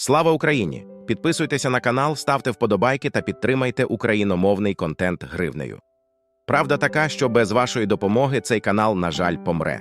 Слава Україні! Підписуйтеся на канал, ставте вподобайки та підтримайте україномовний контент гривнею. Правда така, що без вашої допомоги цей канал, на жаль, помре.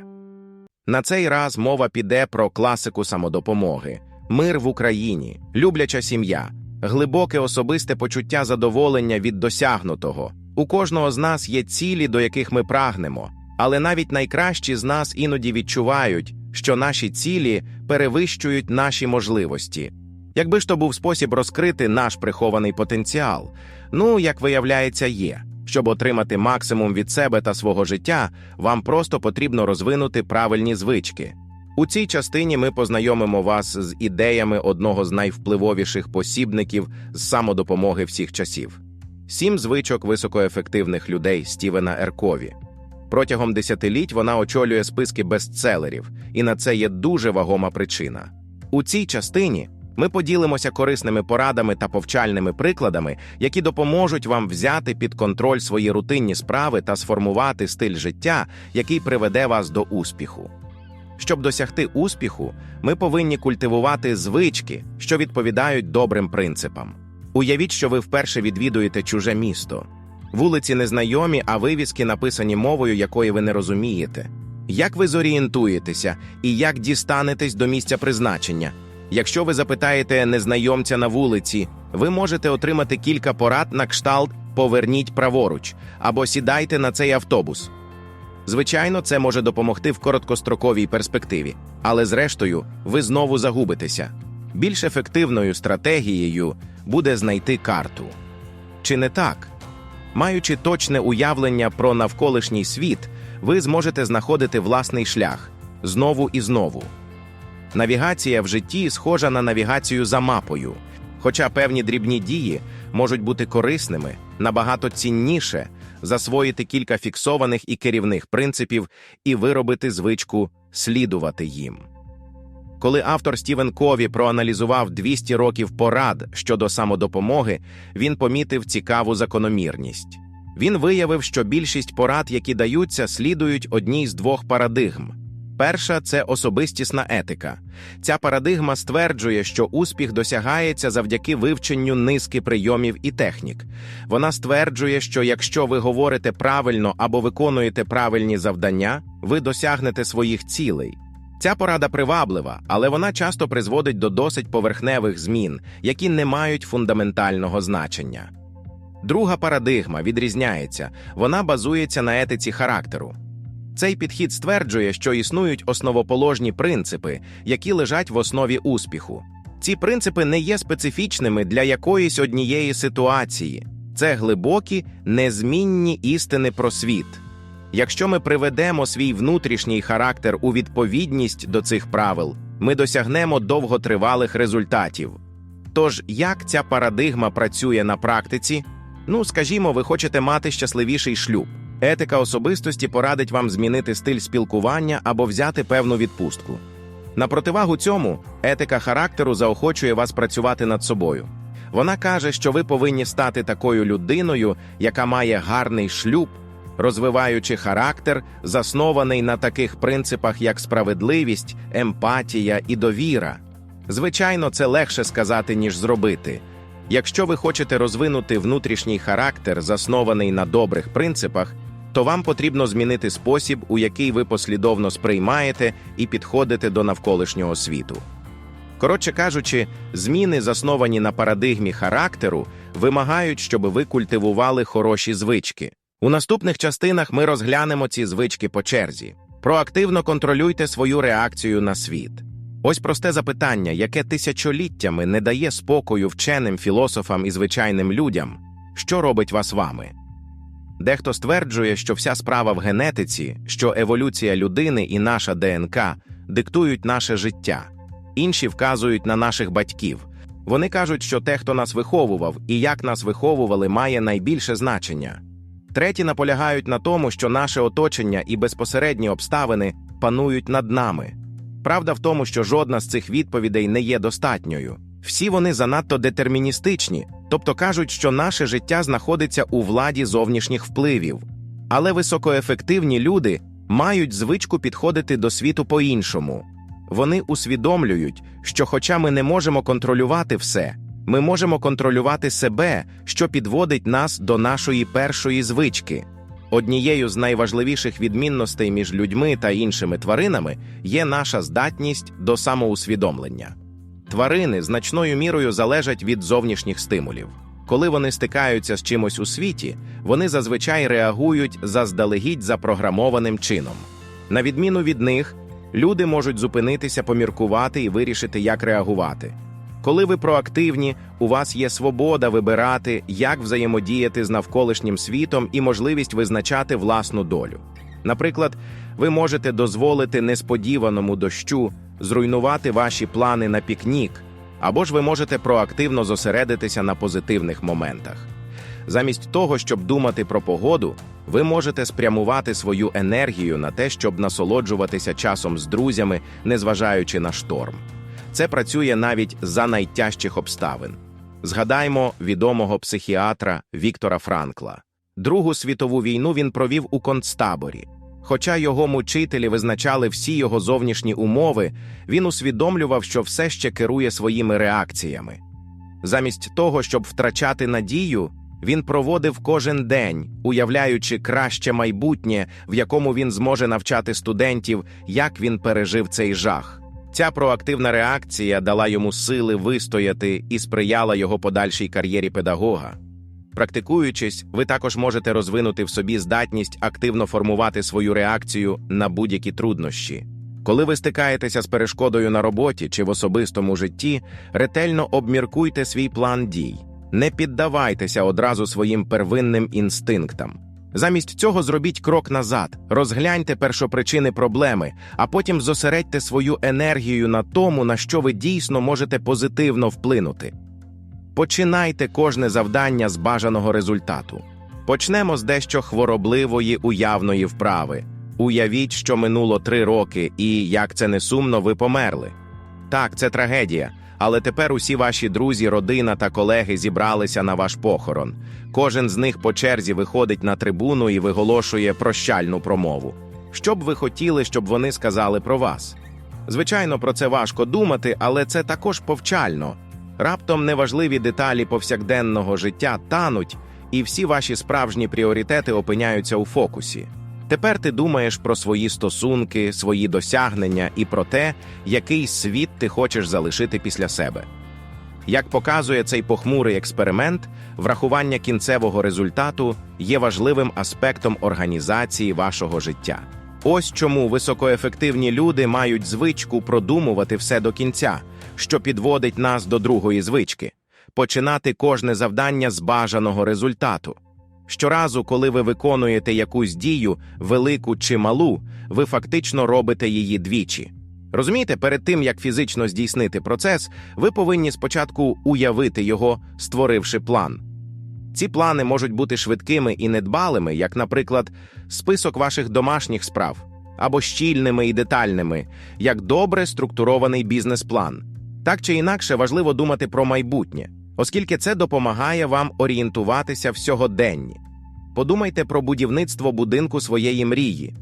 На цей раз мова піде про класику самодопомоги, мир в Україні, любляча сім'я, глибоке особисте почуття задоволення від досягнутого. У кожного з нас є цілі, до яких ми прагнемо, але навіть найкращі з нас іноді відчувають, що наші цілі перевищують наші можливості. Якби ж то був спосіб розкрити наш прихований потенціал, ну, як виявляється, є. Щоб отримати максимум від себе та свого життя, вам просто потрібно розвинути правильні звички. У цій частині ми познайомимо вас з ідеями одного з найвпливовіших посібників з самодопомоги всіх часів: сім звичок високоефективних людей Стівена Еркові. Протягом десятиліть вона очолює списки бестселерів, і на це є дуже вагома причина. У цій частині ми поділимося корисними порадами та повчальними прикладами, які допоможуть вам взяти під контроль свої рутинні справи та сформувати стиль життя, який приведе вас до успіху. Щоб досягти успіху, ми повинні культивувати звички, що відповідають добрим принципам. Уявіть, що ви вперше відвідуєте чуже місто. Вулиці незнайомі, а вивіски написані мовою, якої ви не розумієте. Як ви зорієнтуєтеся і як дістанетесь до місця призначення? Якщо ви запитаєте незнайомця на вулиці, ви можете отримати кілька порад на кшталт Поверніть праворуч або сідайте на цей автобус. Звичайно, це може допомогти в короткостроковій перспективі, але зрештою ви знову загубитеся. Більш ефективною стратегією буде знайти карту. Чи не так? Маючи точне уявлення про навколишній світ, ви зможете знаходити власний шлях знову і знову. Навігація в житті схожа на навігацію за мапою, хоча певні дрібні дії можуть бути корисними, набагато цінніше засвоїти кілька фіксованих і керівних принципів і виробити звичку слідувати їм. Коли автор Стівен Кові проаналізував 200 років порад щодо самодопомоги, він помітив цікаву закономірність. Він виявив, що більшість порад, які даються, слідують одній з двох парадигм. Перша це особистісна етика. Ця парадигма стверджує, що успіх досягається завдяки вивченню низки прийомів і технік. Вона стверджує, що якщо ви говорите правильно або виконуєте правильні завдання, ви досягнете своїх цілей. Ця порада приваблива, але вона часто призводить до досить поверхневих змін, які не мають фундаментального значення. Друга парадигма відрізняється, вона базується на етиці характеру. Цей підхід стверджує, що існують основоположні принципи, які лежать в основі успіху. Ці принципи не є специфічними для якоїсь однієї ситуації, це глибокі, незмінні істини про світ. Якщо ми приведемо свій внутрішній характер у відповідність до цих правил, ми досягнемо довготривалих результатів. Тож, як ця парадигма працює на практиці? Ну, скажімо, ви хочете мати щасливіший шлюб. Етика особистості порадить вам змінити стиль спілкування або взяти певну відпустку. На противагу цьому, етика характеру заохочує вас працювати над собою. Вона каже, що ви повинні стати такою людиною, яка має гарний шлюб, розвиваючи характер, заснований на таких принципах, як справедливість, емпатія і довіра. Звичайно, це легше сказати, ніж зробити. Якщо ви хочете розвинути внутрішній характер, заснований на добрих принципах, то вам потрібно змінити спосіб, у який ви послідовно сприймаєте і підходите до навколишнього світу. Коротше кажучи, зміни, засновані на парадигмі характеру, вимагають, щоб ви культивували хороші звички. У наступних частинах ми розглянемо ці звички по черзі. Проактивно контролюйте свою реакцію на світ. Ось просте запитання, яке тисячоліттями не дає спокою вченим філософам і звичайним людям, що робить вас вами. Дехто стверджує, що вся справа в генетиці, що еволюція людини і наша ДНК диктують наше життя, інші вказують на наших батьків. Вони кажуть, що те, хто нас виховував і як нас виховували, має найбільше значення. Треті наполягають на тому, що наше оточення і безпосередні обставини панують над нами. Правда в тому, що жодна з цих відповідей не є достатньою. Всі вони занадто детерміністичні, тобто кажуть, що наше життя знаходиться у владі зовнішніх впливів. Але високоефективні люди мають звичку підходити до світу по-іншому. Вони усвідомлюють, що, хоча ми не можемо контролювати все, ми можемо контролювати себе, що підводить нас до нашої першої звички. Однією з найважливіших відмінностей між людьми та іншими тваринами є наша здатність до самоусвідомлення. Тварини значною мірою залежать від зовнішніх стимулів. Коли вони стикаються з чимось у світі, вони зазвичай реагують заздалегідь запрограмованим чином. На відміну від них, люди можуть зупинитися, поміркувати і вирішити, як реагувати. Коли ви проактивні, у вас є свобода вибирати, як взаємодіяти з навколишнім світом і можливість визначати власну долю. Наприклад, ви можете дозволити несподіваному дощу зруйнувати ваші плани на пікнік, або ж ви можете проактивно зосередитися на позитивних моментах. Замість того, щоб думати про погоду, ви можете спрямувати свою енергію на те, щоб насолоджуватися часом з друзями, незважаючи на шторм. Це працює навіть за найтяжчих обставин. Згадаймо відомого психіатра Віктора Франкла. Другу світову війну він провів у концтаборі. Хоча його мучителі визначали всі його зовнішні умови, він усвідомлював, що все ще керує своїми реакціями. Замість того, щоб втрачати надію, він проводив кожен день, уявляючи краще майбутнє, в якому він зможе навчати студентів, як він пережив цей жах. Ця проактивна реакція дала йому сили вистояти і сприяла його подальшій кар'єрі педагога. Практикуючись, ви також можете розвинути в собі здатність активно формувати свою реакцію на будь-які труднощі. Коли ви стикаєтеся з перешкодою на роботі чи в особистому житті, ретельно обміркуйте свій план дій. Не піддавайтеся одразу своїм первинним інстинктам. Замість цього зробіть крок назад, розгляньте першопричини проблеми, а потім зосередьте свою енергію на тому, на що ви дійсно можете позитивно вплинути. Починайте кожне завдання з бажаного результату. Почнемо з дещо хворобливої уявної вправи. Уявіть, що минуло три роки, і як це не сумно, ви померли. Так, це трагедія, але тепер усі ваші друзі, родина та колеги зібралися на ваш похорон. Кожен з них по черзі виходить на трибуну і виголошує прощальну промову. Що б ви хотіли, щоб вони сказали про вас? Звичайно, про це важко думати, але це також повчально. Раптом неважливі деталі повсякденного життя тануть, і всі ваші справжні пріоритети опиняються у фокусі. Тепер ти думаєш про свої стосунки, свої досягнення і про те, який світ ти хочеш залишити після себе. Як показує цей похмурий експеримент, врахування кінцевого результату є важливим аспектом організації вашого життя. Ось чому високоефективні люди мають звичку продумувати все до кінця, що підводить нас до другої звички починати кожне завдання з бажаного результату. Щоразу, коли ви виконуєте якусь дію, велику чи малу, ви фактично робите її двічі. Розумієте, перед тим як фізично здійснити процес, ви повинні спочатку уявити його, створивши план. Ці плани можуть бути швидкими і недбалими, як, наприклад, список ваших домашніх справ, або щільними і детальними, як добре структурований бізнес-план. Так чи інакше важливо думати про майбутнє, оскільки це допомагає вам орієнтуватися в сьогоденні. Подумайте про будівництво будинку своєї мрії.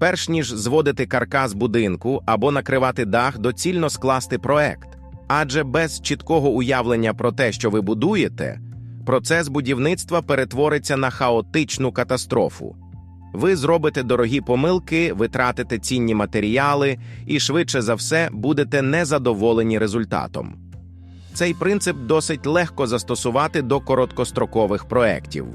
Перш ніж зводити каркас будинку або накривати дах, доцільно скласти проект. Адже без чіткого уявлення про те, що ви будуєте, процес будівництва перетвориться на хаотичну катастрофу. Ви зробите дорогі помилки, витратите цінні матеріали і, швидше за все, будете незадоволені результатом. Цей принцип досить легко застосувати до короткострокових проєктів.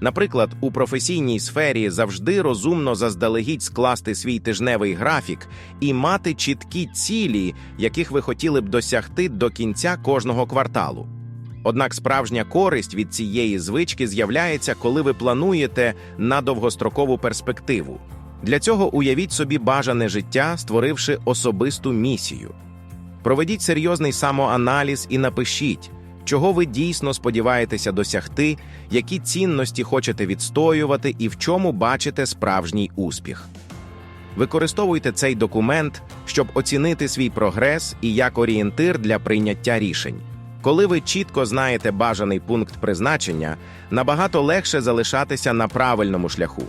Наприклад, у професійній сфері завжди розумно заздалегідь скласти свій тижневий графік і мати чіткі цілі, яких ви хотіли б досягти до кінця кожного кварталу. Однак справжня користь від цієї звички з'являється, коли ви плануєте на довгострокову перспективу. Для цього уявіть собі бажане життя, створивши особисту місію. Проведіть серйозний самоаналіз і напишіть, чого ви дійсно сподіваєтеся досягти, які цінності хочете відстоювати і в чому бачите справжній успіх. Використовуйте цей документ, щоб оцінити свій прогрес і як орієнтир для прийняття рішень. Коли ви чітко знаєте бажаний пункт призначення, набагато легше залишатися на правильному шляху.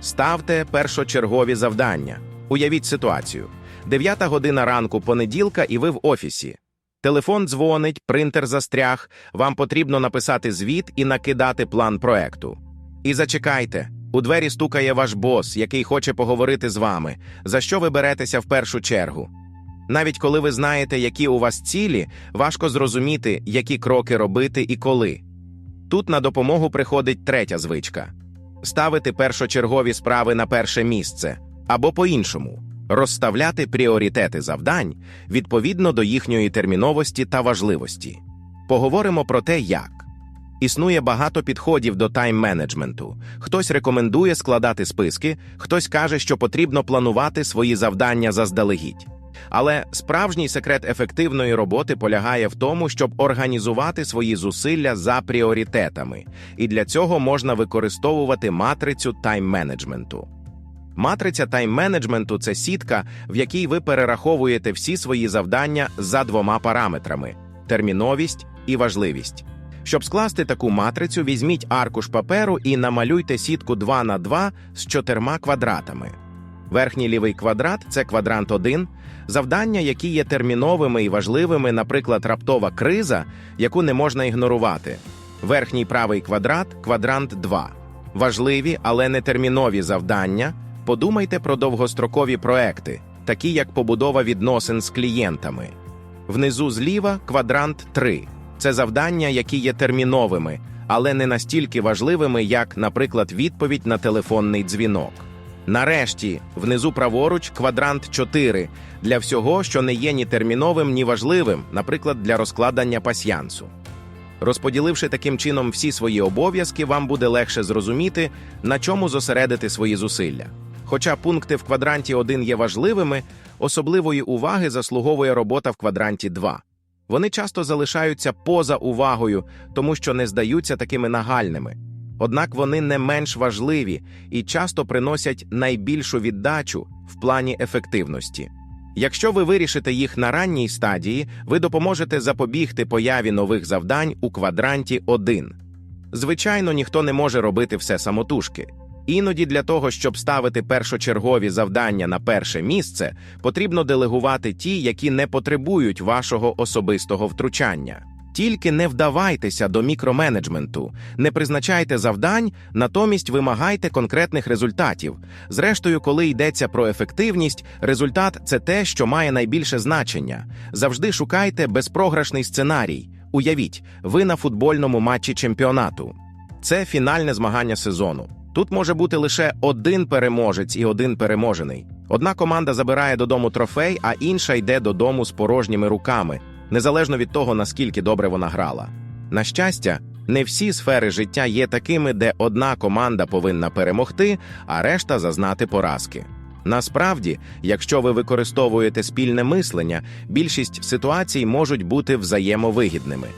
Ставте першочергові завдання. Уявіть ситуацію. Дев'ята година ранку понеділка, і ви в офісі. Телефон дзвонить, принтер застряг, вам потрібно написати звіт і накидати план проекту. І зачекайте, у двері стукає ваш бос, який хоче поговорити з вами, за що ви беретеся в першу чергу. Навіть коли ви знаєте, які у вас цілі, важко зрозуміти, які кроки робити і коли. Тут на допомогу приходить третя звичка ставити першочергові справи на перше місце або по-іншому розставляти пріоритети завдань відповідно до їхньої терміновості та важливості. Поговоримо про те, як. Існує багато підходів до тайм-менеджменту. Хтось рекомендує складати списки, хтось каже, що потрібно планувати свої завдання заздалегідь. Але справжній секрет ефективної роботи полягає в тому, щоб організувати свої зусилля за пріоритетами, і для цього можна використовувати матрицю тайм-менеджменту. Матриця тайм-менеджменту це сітка, в якій ви перераховуєте всі свої завдання за двома параметрами терміновість і важливість. Щоб скласти таку матрицю, візьміть аркуш паперу і намалюйте сітку 2 на 2 з чотирма квадратами. Верхній лівий квадрат це квадрант 1, завдання, які є терміновими і важливими, наприклад, раптова криза, яку не можна ігнорувати. Верхній правий квадрат квадрант 2. Важливі, але не термінові завдання. Подумайте про довгострокові проекти, такі як побудова відносин з клієнтами. Внизу зліва квадрант 3. Це завдання, які є терміновими, але не настільки важливими, як, наприклад, відповідь на телефонний дзвінок. Нарешті, внизу праворуч квадрант 4 для всього, що не є ні терміновим, ні важливим, наприклад, для розкладання пасьянсу. Розподіливши таким чином всі свої обов'язки, вам буде легше зрозуміти, на чому зосередити свої зусилля. Хоча пункти в квадранті 1 є важливими, особливої уваги заслуговує робота в квадранті 2. Вони часто залишаються поза увагою, тому що не здаються такими нагальними. Однак вони не менш важливі і часто приносять найбільшу віддачу в плані ефективності. Якщо ви вирішите їх на ранній стадії, ви допоможете запобігти появі нових завдань у квадранті 1. Звичайно, ніхто не може робити все самотужки. Іноді для того, щоб ставити першочергові завдання на перше місце, потрібно делегувати ті, які не потребують вашого особистого втручання. Тільки не вдавайтеся до мікроменеджменту, не призначайте завдань, натомість вимагайте конкретних результатів. Зрештою, коли йдеться про ефективність, результат це те, що має найбільше значення. Завжди шукайте безпрограшний сценарій. Уявіть, ви на футбольному матчі чемпіонату. Це фінальне змагання сезону. Тут може бути лише один переможець і один переможений. Одна команда забирає додому трофей, а інша йде додому з порожніми руками, незалежно від того, наскільки добре вона грала. На щастя, не всі сфери життя є такими, де одна команда повинна перемогти, а решта зазнати поразки. Насправді, якщо ви використовуєте спільне мислення, більшість ситуацій можуть бути взаємовигідними.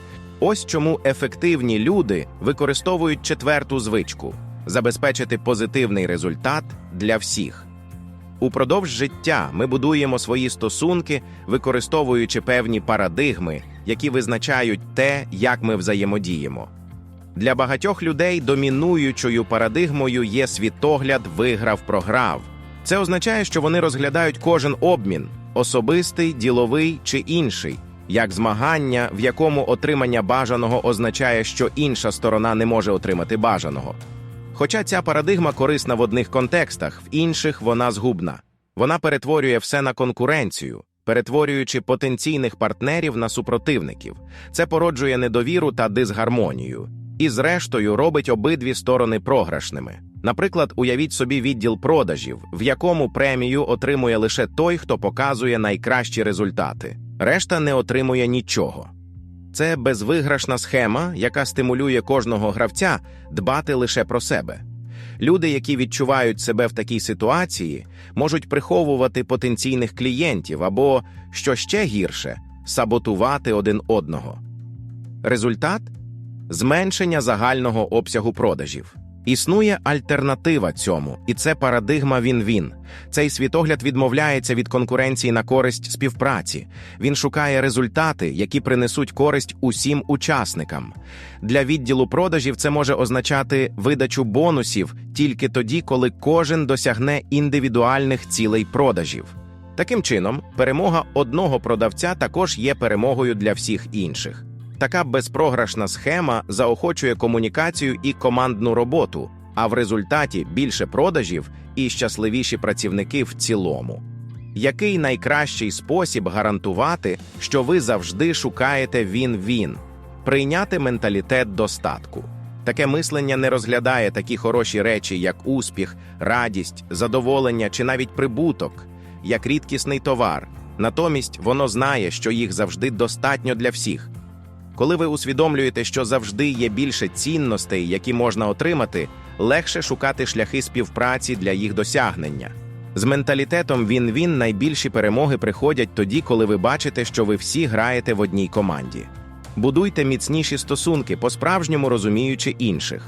Ось чому ефективні люди використовують четверту звичку забезпечити позитивний результат для всіх. Упродовж життя ми будуємо свої стосунки, використовуючи певні парадигми, які визначають те, як ми взаємодіємо. Для багатьох людей домінуючою парадигмою є світогляд виграв-програв. Це означає, що вони розглядають кожен обмін особистий, діловий чи інший, як змагання, в якому отримання бажаного означає, що інша сторона не може отримати бажаного. Хоча ця парадигма корисна в одних контекстах, в інших вона згубна. Вона перетворює все на конкуренцію, перетворюючи потенційних партнерів на супротивників. Це породжує недовіру та дисгармонію. І, зрештою, робить обидві сторони програшними. Наприклад, уявіть собі відділ продажів, в якому премію отримує лише той, хто показує найкращі результати. Решта не отримує нічого. Це безвиграшна схема, яка стимулює кожного гравця дбати лише про себе. Люди, які відчувають себе в такій ситуації, можуть приховувати потенційних клієнтів або, що ще гірше, саботувати один одного. Результат зменшення загального обсягу продажів. Існує альтернатива цьому, і це парадигма він-він. Цей світогляд відмовляється від конкуренції на користь співпраці. Він шукає результати, які принесуть користь усім учасникам. Для відділу продажів це може означати видачу бонусів тільки тоді, коли кожен досягне індивідуальних цілей продажів. Таким чином, перемога одного продавця також є перемогою для всіх інших. Така безпрограшна схема заохочує комунікацію і командну роботу, а в результаті більше продажів і щасливіші працівники в цілому. Який найкращий спосіб гарантувати, що ви завжди шукаєте він-він, прийняти менталітет достатку? Таке мислення не розглядає такі хороші речі, як успіх, радість, задоволення чи навіть прибуток, як рідкісний товар. Натомість воно знає, що їх завжди достатньо для всіх. Коли ви усвідомлюєте, що завжди є більше цінностей, які можна отримати, легше шукати шляхи співпраці для їх досягнення. З менталітетом він-він найбільші перемоги приходять тоді, коли ви бачите, що ви всі граєте в одній команді. Будуйте міцніші стосунки, по-справжньому розуміючи інших.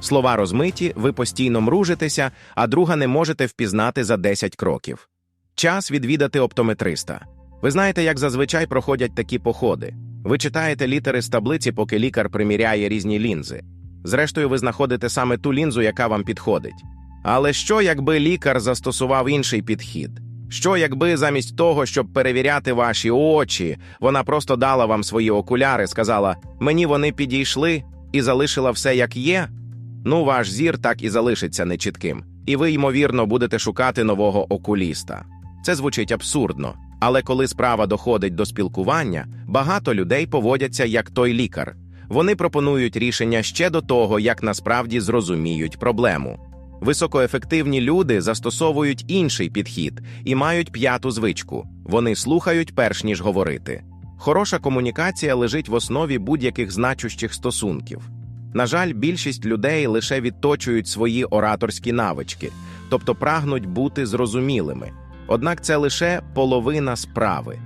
Слова розмиті, ви постійно мружитеся, а друга не можете впізнати за 10 кроків. Час відвідати оптометриста. Ви знаєте, як зазвичай проходять такі походи. Ви читаєте літери з таблиці, поки лікар приміряє різні лінзи. Зрештою, ви знаходите саме ту лінзу, яка вам підходить. Але що, якби лікар застосував інший підхід? Що, якби замість того, щоб перевіряти ваші очі, вона просто дала вам свої окуляри, сказала: мені вони підійшли і залишила все як є? Ну, ваш зір так і залишиться нечітким, і ви, ймовірно, будете шукати нового окуліста. Це звучить абсурдно, але коли справа доходить до спілкування, багато людей поводяться як той лікар. Вони пропонують рішення ще до того, як насправді зрозуміють проблему. Високоефективні люди застосовують інший підхід і мають п'яту звичку вони слухають перш ніж говорити. Хороша комунікація лежить в основі будь-яких значущих стосунків. На жаль, більшість людей лише відточують свої ораторські навички, тобто прагнуть бути зрозумілими. Однак це лише половина справи.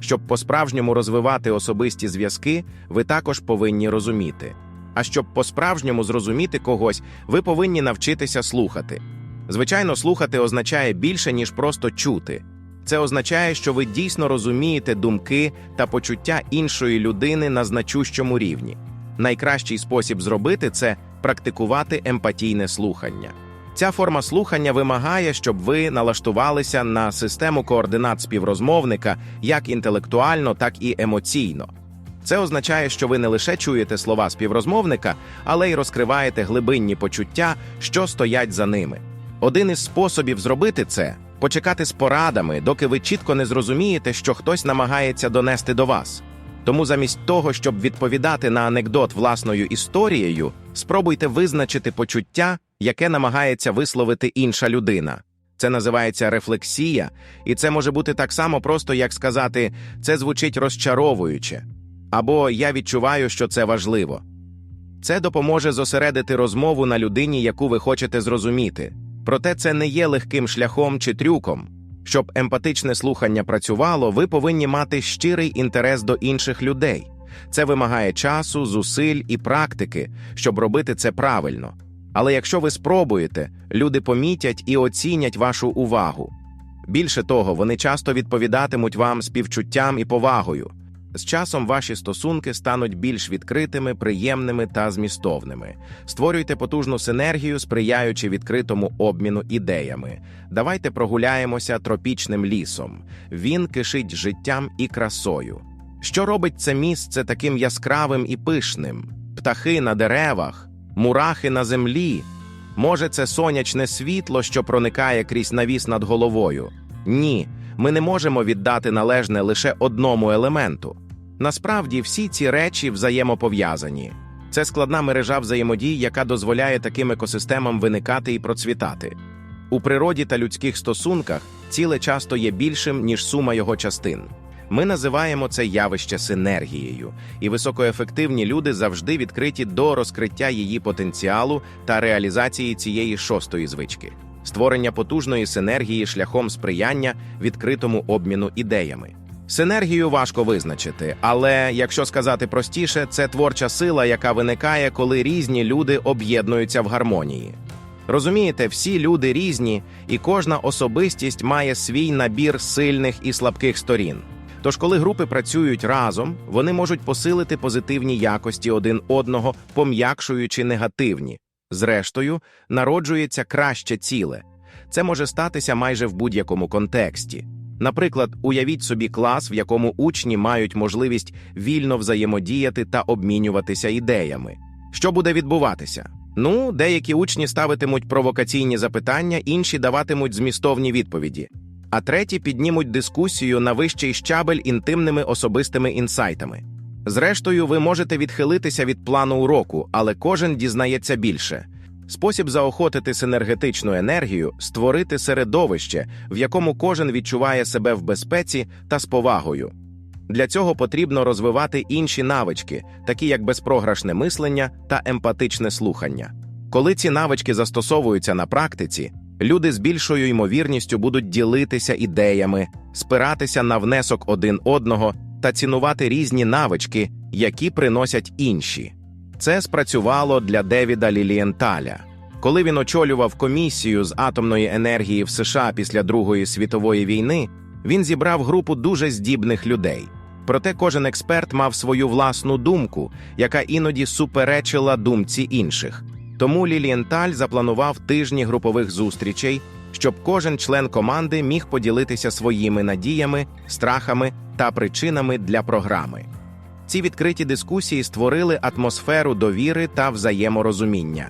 Щоб по-справжньому розвивати особисті зв'язки, ви також повинні розуміти. А щоб по-справжньому зрозуміти когось, ви повинні навчитися слухати. Звичайно, слухати означає більше, ніж просто чути. Це означає, що ви дійсно розумієте думки та почуття іншої людини на значущому рівні. Найкращий спосіб зробити це практикувати емпатійне слухання. Ця форма слухання вимагає, щоб ви налаштувалися на систему координат співрозмовника як інтелектуально, так і емоційно. Це означає, що ви не лише чуєте слова співрозмовника, але й розкриваєте глибинні почуття, що стоять за ними. Один із способів зробити це почекати з порадами, доки ви чітко не зрозумієте, що хтось намагається донести до вас. Тому замість того, щоб відповідати на анекдот власною історією, спробуйте визначити почуття, яке намагається висловити інша людина. Це називається рефлексія, і це може бути так само просто, як сказати це звучить розчаровуюче або я відчуваю, що це важливо. Це допоможе зосередити розмову на людині, яку ви хочете зрозуміти. Проте це не є легким шляхом чи трюком. Щоб емпатичне слухання працювало, ви повинні мати щирий інтерес до інших людей. Це вимагає часу, зусиль і практики, щоб робити це правильно. Але якщо ви спробуєте, люди помітять і оцінять вашу увагу. Більше того, вони часто відповідатимуть вам співчуттям і повагою. З часом ваші стосунки стануть більш відкритими, приємними та змістовними. Створюйте потужну синергію, сприяючи відкритому обміну ідеями. Давайте прогуляємося тропічним лісом. Він кишить життям і красою. Що робить це місце таким яскравим і пишним? Птахи на деревах, мурахи на землі. Може, це сонячне світло, що проникає крізь навіс над головою? Ні, ми не можемо віддати належне лише одному елементу. Насправді всі ці речі взаємопов'язані. Це складна мережа взаємодій, яка дозволяє таким екосистемам виникати і процвітати. У природі та людських стосунках ціле часто є більшим, ніж сума його частин. Ми називаємо це явище синергією, і високоефективні люди завжди відкриті до розкриття її потенціалу та реалізації цієї шостої звички, створення потужної синергії шляхом сприяння відкритому обміну ідеями. Синергію важко визначити, але якщо сказати простіше, це творча сила, яка виникає, коли різні люди об'єднуються в гармонії. Розумієте, всі люди різні, і кожна особистість має свій набір сильних і слабких сторін. Тож, коли групи працюють разом, вони можуть посилити позитивні якості один одного, пом'якшуючи негативні. Зрештою, народжується краще ціле. Це може статися майже в будь-якому контексті. Наприклад, уявіть собі клас, в якому учні мають можливість вільно взаємодіяти та обмінюватися ідеями. Що буде відбуватися? Ну, деякі учні ставитимуть провокаційні запитання, інші даватимуть змістовні відповіді, а треті піднімуть дискусію на вищий щабель інтимними особистими інсайтами. Зрештою, ви можете відхилитися від плану уроку, але кожен дізнається більше. Спосіб заохотити синергетичну енергію створити середовище, в якому кожен відчуває себе в безпеці та з повагою. Для цього потрібно розвивати інші навички, такі як безпрограшне мислення та емпатичне слухання. Коли ці навички застосовуються на практиці, люди з більшою ймовірністю будуть ділитися ідеями, спиратися на внесок один одного та цінувати різні навички, які приносять інші. Це спрацювало для Девіда Лілієнталя. Коли він очолював комісію з атомної енергії в США після Другої світової війни, він зібрав групу дуже здібних людей. Проте кожен експерт мав свою власну думку, яка іноді суперечила думці інших. Тому Лілієнталь запланував тижні групових зустрічей, щоб кожен член команди міг поділитися своїми надіями, страхами та причинами для програми. Ці відкриті дискусії створили атмосферу довіри та взаєморозуміння.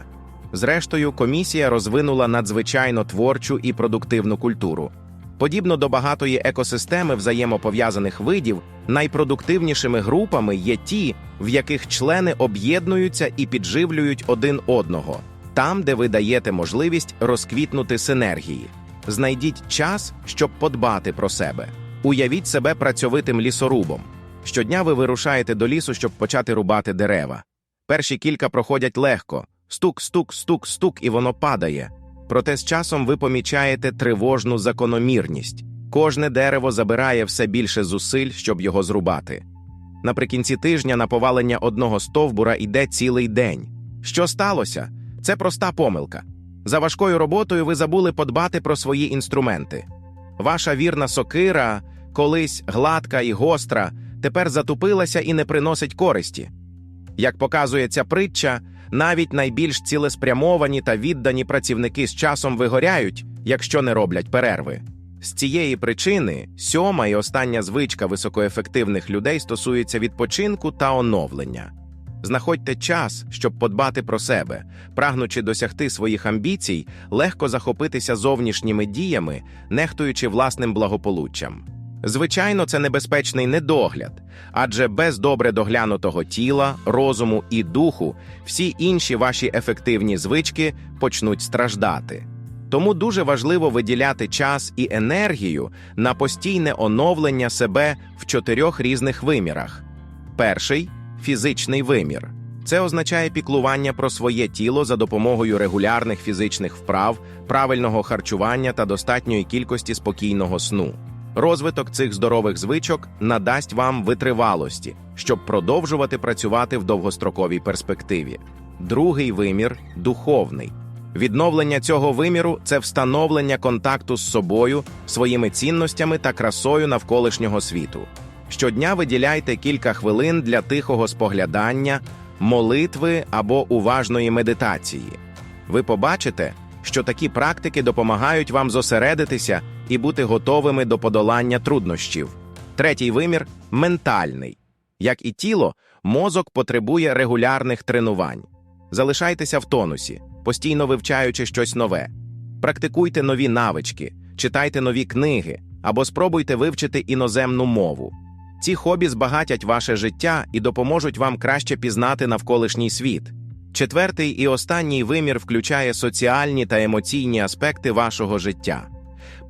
Зрештою, комісія розвинула надзвичайно творчу і продуктивну культуру. Подібно до багатої екосистеми взаємопов'язаних видів, найпродуктивнішими групами є ті, в яких члени об'єднуються і підживлюють один одного, там, де ви даєте можливість розквітнути синергії. Знайдіть час, щоб подбати про себе. Уявіть себе працьовитим лісорубом. Щодня ви вирушаєте до лісу, щоб почати рубати дерева. Перші кілька проходять легко: стук, стук, стук, стук, і воно падає. Проте з часом ви помічаєте тривожну закономірність. Кожне дерево забирає все більше зусиль, щоб його зрубати. Наприкінці тижня на повалення одного стовбура йде цілий день. Що сталося? Це проста помилка. За важкою роботою ви забули подбати про свої інструменти. Ваша вірна сокира, колись гладка і гостра, тепер затупилася і не приносить користі. Як показує ця притча, навіть найбільш цілеспрямовані та віддані працівники з часом вигоряють, якщо не роблять перерви. З цієї причини сьома і остання звичка високоефективних людей стосується відпочинку та оновлення. Знаходьте час, щоб подбати про себе, прагнучи досягти своїх амбіцій, легко захопитися зовнішніми діями, нехтуючи власним благополуччям. Звичайно, це небезпечний недогляд, адже без добре доглянутого тіла, розуму і духу всі інші ваші ефективні звички почнуть страждати. Тому дуже важливо виділяти час і енергію на постійне оновлення себе в чотирьох різних вимірах. Перший фізичний вимір. Це означає піклування про своє тіло за допомогою регулярних фізичних вправ, правильного харчування та достатньої кількості спокійного сну. Розвиток цих здорових звичок надасть вам витривалості, щоб продовжувати працювати в довгостроковій перспективі. Другий вимір духовний. Відновлення цього виміру це встановлення контакту з собою, своїми цінностями та красою навколишнього світу. Щодня виділяйте кілька хвилин для тихого споглядання, молитви або уважної медитації. Ви побачите, що такі практики допомагають вам зосередитися і бути готовими до подолання труднощів. Третій вимір ментальний. Як і тіло, мозок потребує регулярних тренувань. Залишайтеся в тонусі, постійно вивчаючи щось нове. Практикуйте нові навички, читайте нові книги або спробуйте вивчити іноземну мову. Ці хобі збагатять ваше життя і допоможуть вам краще пізнати навколишній світ. Четвертий і останній вимір включає соціальні та емоційні аспекти вашого життя.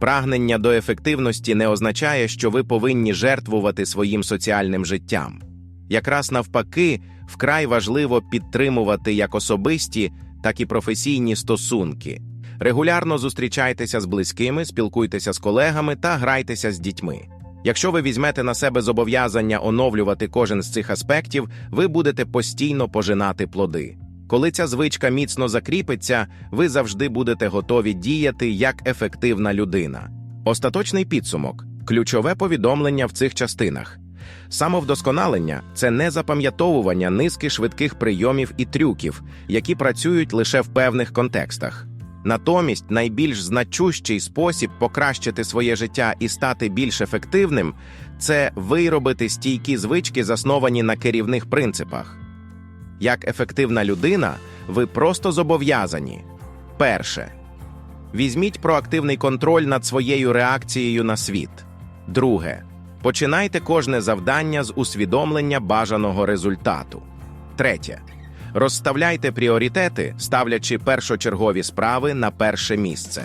Прагнення до ефективності не означає, що ви повинні жертвувати своїм соціальним життям. Якраз навпаки, вкрай важливо підтримувати як особисті, так і професійні стосунки. Регулярно зустрічайтеся з близькими, спілкуйтеся з колегами та грайтеся з дітьми. Якщо ви візьмете на себе зобов'язання оновлювати кожен з цих аспектів, ви будете постійно пожинати плоди. Коли ця звичка міцно закріпиться, ви завжди будете готові діяти як ефективна людина. Остаточний підсумок ключове повідомлення в цих частинах. Самовдосконалення це не запам'ятовування низки швидких прийомів і трюків, які працюють лише в певних контекстах. Натомість найбільш значущий спосіб покращити своє життя і стати більш ефективним це виробити стійкі звички, засновані на керівних принципах. Як ефективна людина, ви просто зобов'язані. Перше. Візьміть проактивний контроль над своєю реакцією на світ. Друге. Починайте кожне завдання з усвідомлення бажаного результату. Третє. Розставляйте пріоритети, ставлячи першочергові справи на перше місце.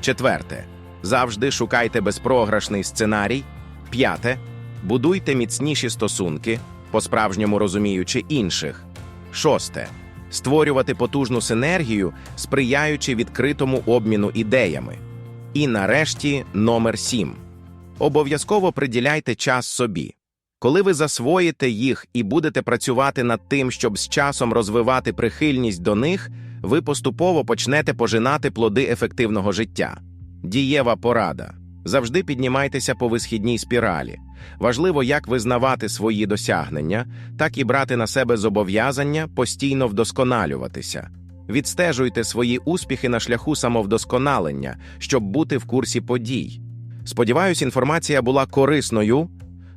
Четверте. Завжди шукайте безпрограшний сценарій. П'яте. Будуйте міцніші стосунки, по-справжньому розуміючи інших. Шосте. Створювати потужну синергію, сприяючи відкритому обміну ідеями. І нарешті номер сім. Обов'язково приділяйте час собі. Коли ви засвоїте їх і будете працювати над тим, щоб з часом розвивати прихильність до них, ви поступово почнете пожинати плоди ефективного життя. Дієва порада. Завжди піднімайтеся по висхідній спіралі. Важливо як визнавати свої досягнення, так і брати на себе зобов'язання постійно вдосконалюватися. Відстежуйте свої успіхи на шляху самовдосконалення, щоб бути в курсі подій. Сподіваюсь, інформація була корисною.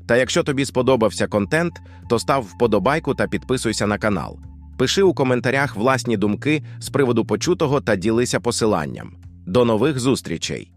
Та якщо тобі сподобався контент, то став вподобайку та підписуйся на канал. Пиши у коментарях власні думки з приводу почутого та ділися посиланням. До нових зустрічей!